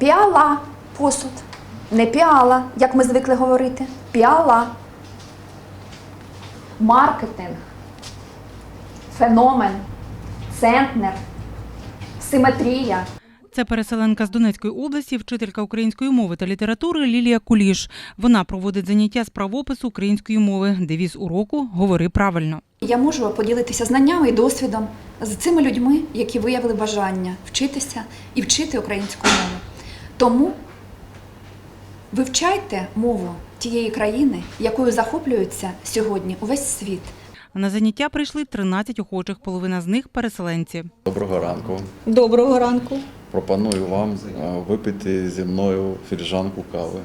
Піала посуд. Не піала, як ми звикли говорити. Піала. Маркетинг. Феномен. Центнер. Симетрія. Це переселенка з Донецької області, вчителька української мови та літератури Лілія Куліш. Вона проводить заняття з правопису української мови. Девіз уроку Говори правильно. Я можу поділитися знаннями і досвідом з цими людьми, які виявили бажання вчитися і вчити українську мову. Тому вивчайте мову тієї країни, якою захоплюється сьогодні увесь світ. На заняття прийшли 13 охочих, половина з них переселенці. Доброго ранку. Доброго ранку. Пропоную вам е, випити зі мною філіжанку кави.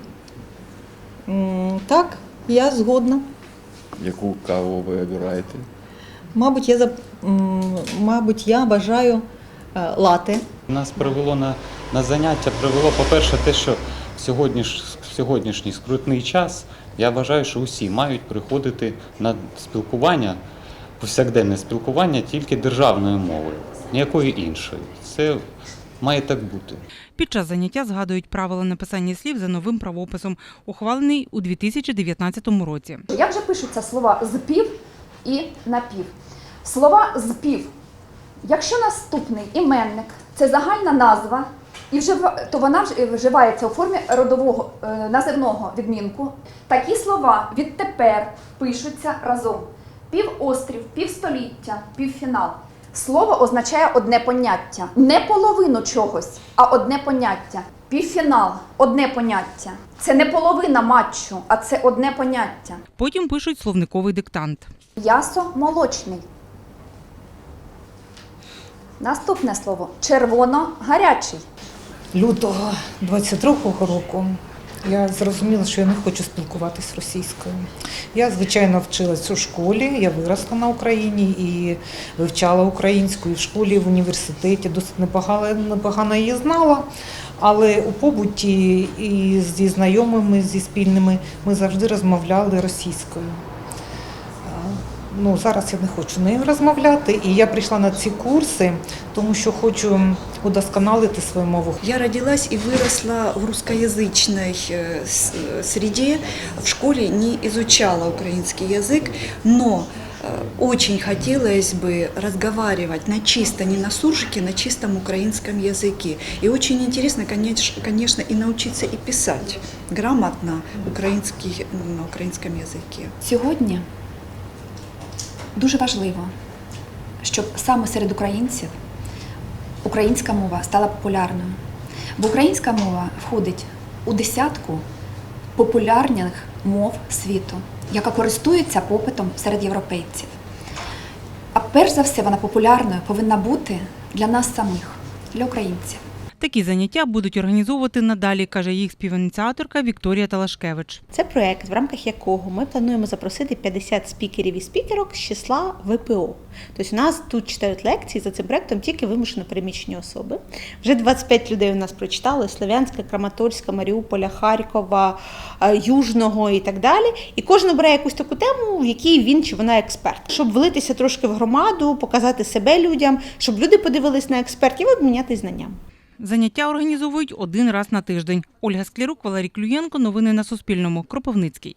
М, Так, я згодна. Яку каву ви обираєте? Мабуть, я за- м, мабуть, я бажаю е, лати. Нас привело на, на заняття, привело, по-перше, те, що в, сьогодні, ж- в сьогоднішній скрутний час я вважаю, що усі мають приходити на спілкування, повсякденне спілкування тільки державною мовою, ніякої іншої. Це має так бути. Під час заняття згадують правила написання слів за новим правописом, ухвалений у 2019 році. Як же пишуться слова зпів і напів? Слова зпів. Якщо наступний іменник це загальна назва, і вжива- то вона вж- вживається у формі родового е, називного відмінку. Такі слова відтепер пишуться разом: півострів, півстоліття, півфінал. Слово означає одне поняття, не половину чогось, а одне поняття. Півфінал одне поняття. Це не половина матчу, а це одне поняття. Потім пишуть словниковий диктант. М'ясо молочний. Наступне слово червоно-гарячий. Лютого 22-го року я зрозуміла, що я не хочу спілкуватися російською. Я, звичайно, вчилась у школі, я виросла на Україні і вивчала українську і в школі, і в університеті. Досить непогано, непогано її знала. Але у побуті і зі знайомими, зі спільними ми завжди розмовляли російською А, Ну, зараз я не хочу нею розмовляти, і я прийшла на ці курси, тому що хочу удосконалити свою мову. Я родилась и выросла в русскоязычной э, с- э, среде. В школе не изучала украинский язык, но э, очень хотелось бы разговаривать на чисто, не на суржике, на чистом украинском языке. И очень интересно, конечно, конечно и научиться и писать грамотно украинский, на украинском языке. Сьогодні дуже важливо, щоб саме серед українців українська мова стала популярною. Бо українська мова входить у десятку популярних мов світу, яка користується попитом серед європейців. А перш за все, вона популярною повинна бути для нас самих, для українців. Такі заняття будуть організовувати надалі, каже їх співініціаторка Вікторія Талашкевич. Це проект, в рамках якого ми плануємо запросити 50 спікерів і спікерок з числа ВПО. Тобто у нас тут читають лекції за цим проектом тільки вимушено переміщені особи. Вже 25 людей у нас прочитали Слов'янська, Краматорська, Маріуполя, Харкова, е, Южного і так далі. І кожен обирає якусь таку тему, в якій він чи вона експерт, щоб влитися трошки в громаду, показати себе людям, щоб люди подивились на експертів і обмінятися знанням. Заняття організовують один раз на тиждень. Ольга Склірук, Валерій Клюєнко. Новини на Суспільному. Кропивницький.